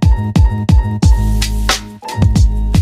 Thank you.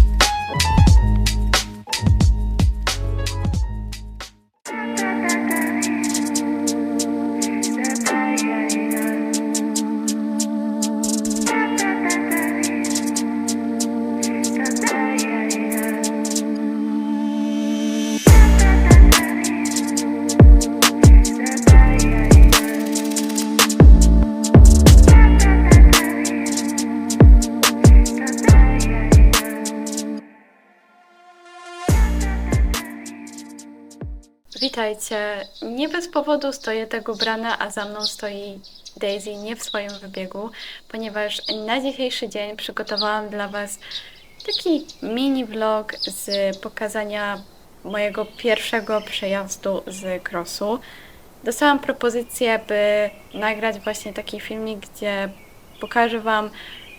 Witajcie. Nie bez powodu stoję tak ubrana, a za mną stoi Daisy nie w swoim wybiegu, ponieważ na dzisiejszy dzień przygotowałam dla Was taki mini vlog z pokazania mojego pierwszego przejazdu z crossu. Dostałam propozycję, by nagrać właśnie taki filmik, gdzie pokażę Wam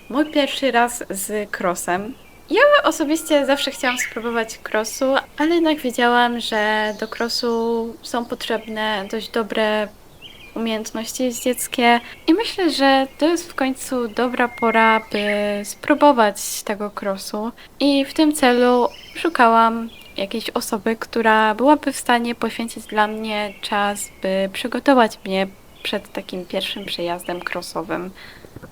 mój pierwszy raz z crossem. Ja osobiście zawsze chciałam spróbować crossu, ale jednak wiedziałam, że do crossu są potrzebne dość dobre umiejętności jeździeckie i myślę, że to jest w końcu dobra pora, by spróbować tego crossu. I w tym celu szukałam jakiejś osoby, która byłaby w stanie poświęcić dla mnie czas, by przygotować mnie przed takim pierwszym przejazdem crossowym.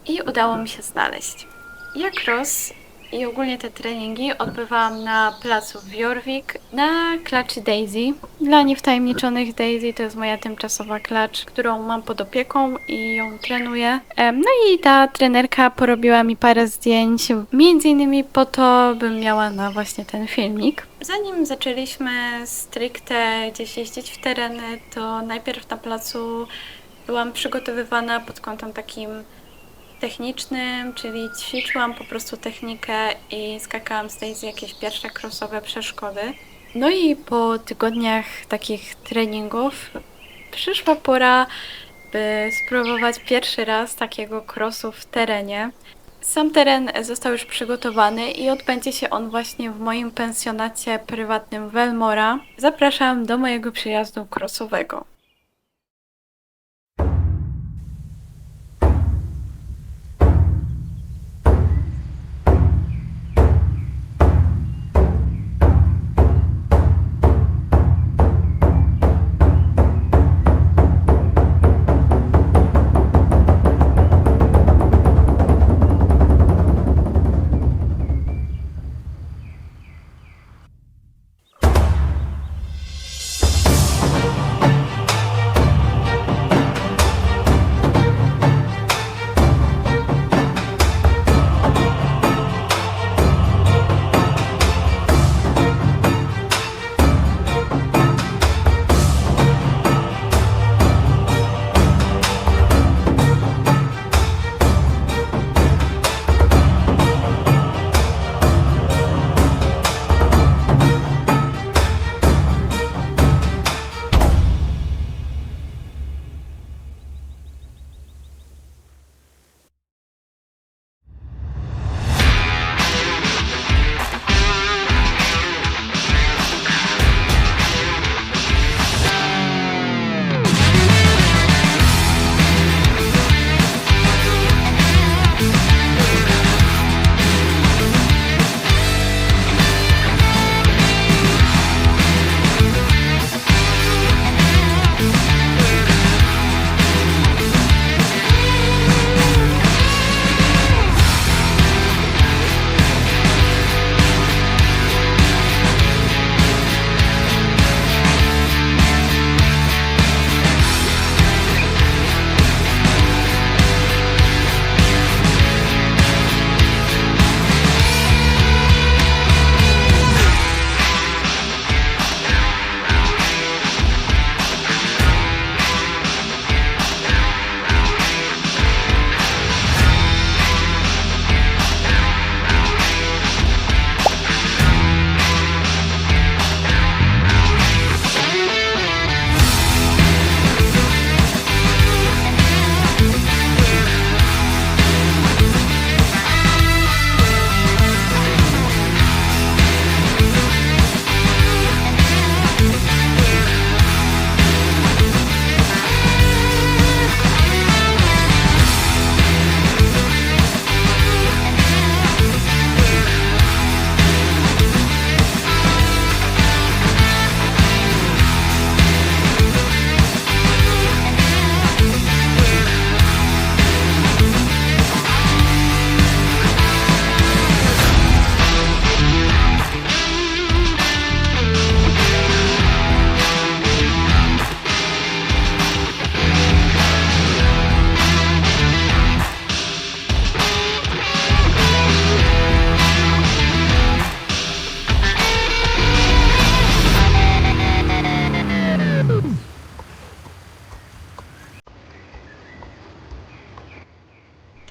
I udało mi się znaleźć. Ja cross i ogólnie te treningi odbywałam na placu w Jorvik na klaczy Daisy. Dla niewtajemniczonych Daisy to jest moja tymczasowa klacz, którą mam pod opieką i ją trenuję. No i ta trenerka porobiła mi parę zdjęć, między innymi po to, bym miała na właśnie ten filmik. Zanim zaczęliśmy stricte gdzieś jeździć w tereny, to najpierw na placu byłam przygotowywana pod kątem takim technicznym, czyli ćwiczyłam po prostu technikę i skakałam z Daisy jakieś pierwsze crossowe przeszkody. No i po tygodniach takich treningów przyszła pora, by spróbować pierwszy raz takiego crossu w terenie. Sam teren został już przygotowany i odbędzie się on właśnie w moim pensjonacie prywatnym Welmora. Zapraszam do mojego przyjazdu crossowego.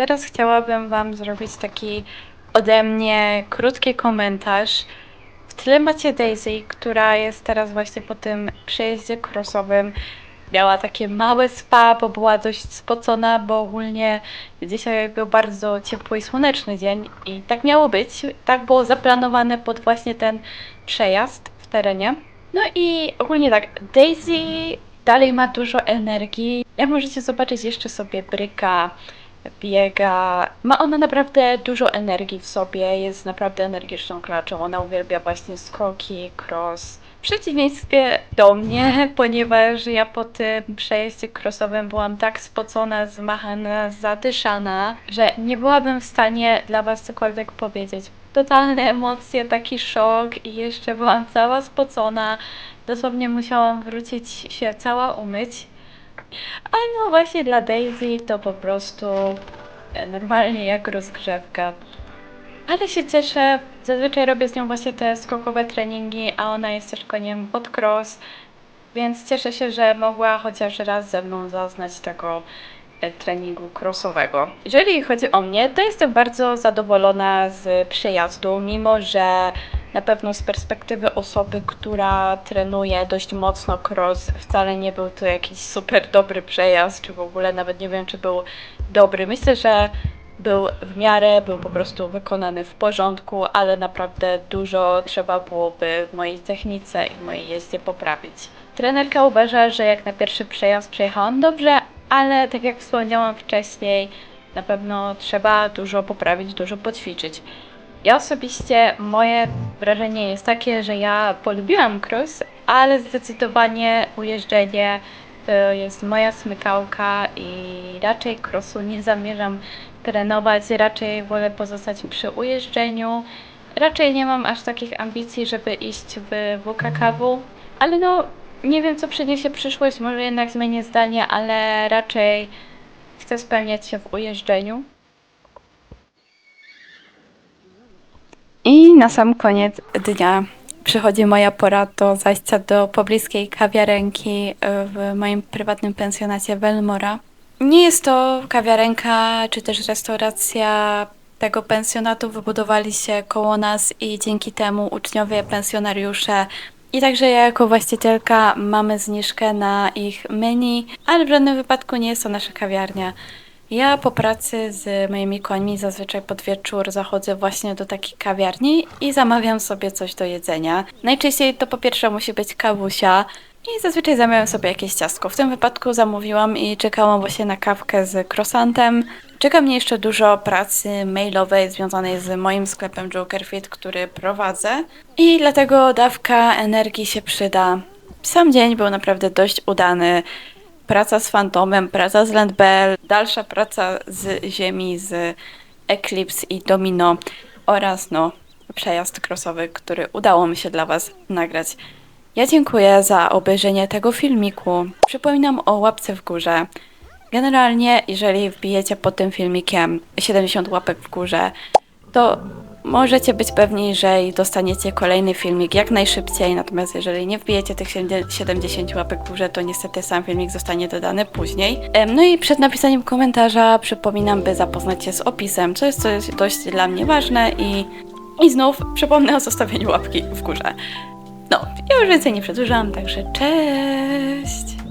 Teraz chciałabym Wam zrobić taki ode mnie krótki komentarz. W tle macie Daisy, która jest teraz właśnie po tym przejeździe crossowym. Miała takie małe spa, bo była dość spocona, bo ogólnie dzisiaj był bardzo ciepły i słoneczny dzień i tak miało być. Tak było zaplanowane pod właśnie ten przejazd w terenie. No i ogólnie tak, Daisy dalej ma dużo energii. Jak możecie zobaczyć, jeszcze sobie bryka, biega. Ma ona naprawdę dużo energii w sobie, jest naprawdę energiczną klaczą. Ona uwielbia właśnie skoki, cross. W przeciwieństwie do mnie, ponieważ ja po tym przejeździe crossowym byłam tak spocona, zmachana, zadyszana, że nie byłabym w stanie dla Was cokolwiek powiedzieć. Totalne emocje, taki szok i jeszcze byłam cała spocona. Dosłownie musiałam wrócić się cała umyć. A no właśnie dla Daisy to po prostu e, normalnie jak rozgrzewka. Ale się cieszę, zazwyczaj robię z nią właśnie te skokowe treningi, a ona jest też koniem pod cross, więc cieszę się, że mogła chociaż raz ze mną zaznać tego e, treningu crossowego. Jeżeli chodzi o mnie, to jestem bardzo zadowolona z przejazdu, mimo że na pewno z perspektywy osoby, która trenuje dość mocno cross, wcale nie był to jakiś super dobry przejazd, czy w ogóle nawet nie wiem, czy był dobry. Myślę, że był w miarę, był po prostu wykonany w porządku, ale naprawdę dużo trzeba byłoby w mojej technice i w mojej jeździe poprawić. Trenerka uważa, że jak na pierwszy przejazd przejechałam dobrze, ale tak jak wspomniałam wcześniej, na pewno trzeba dużo poprawić, dużo poćwiczyć. Ja osobiście, moje wrażenie jest takie, że ja polubiłam cross, ale zdecydowanie ujeżdżenie to jest moja smykałka i raczej crossu nie zamierzam trenować, raczej wolę pozostać przy ujeżdżeniu. Raczej nie mam aż takich ambicji, żeby iść w WKKW, ale no nie wiem co przyniesie przyszłość, może jednak zmienię zdanie, ale raczej chcę spełniać się w ujeżdżeniu. I na sam koniec dnia przychodzi moja pora do zajścia do pobliskiej kawiarenki e, w moim prywatnym pensjonacie Belmora. Nie jest to kawiarenka czy też restauracja tego pensjonatu wybudowali się koło nas i dzięki temu uczniowie, pensjonariusze i także ja jako właścicielka mamy zniżkę na ich menu, ale w żadnym wypadku nie jest to nasza kawiarnia. Ja po pracy z moimi końmi zazwyczaj pod wieczór zachodzę właśnie do takiej kawiarni i zamawiam sobie coś do jedzenia. Najczęściej to po pierwsze musi być kawusia i zazwyczaj zamawiam sobie jakieś ciastko. W tym wypadku zamówiłam i czekałam właśnie na kawkę z croissantem. Czeka mnie jeszcze dużo pracy mailowej związanej z moim sklepem Jokerfit, który prowadzę i dlatego dawka energii się przyda. Sam dzień był naprawdę dość udany praca z Fantomem, praca z Landbell, dalsza praca z Ziemi, z Eclipse i Domino oraz no przejazd crossowy, który udało mi się dla Was nagrać. Ja dziękuję za obejrzenie tego filmiku. Przypominam o łapce w górze. Generalnie, jeżeli wbijecie pod tym filmikiem 70 łapek w górze, to możecie być pewni, że dostaniecie kolejny filmik jak najszybciej, natomiast jeżeli nie wbijecie tych 70 łapek w górze, to niestety sam filmik zostanie dodany później. No i przed napisaniem komentarza przypominam, by zapoznać się z opisem, co jest coś dość dla mnie ważne i, i znów przypomnę o zostawieniu łapki w górze. No, ja już więcej nie przedłużam, także cześć!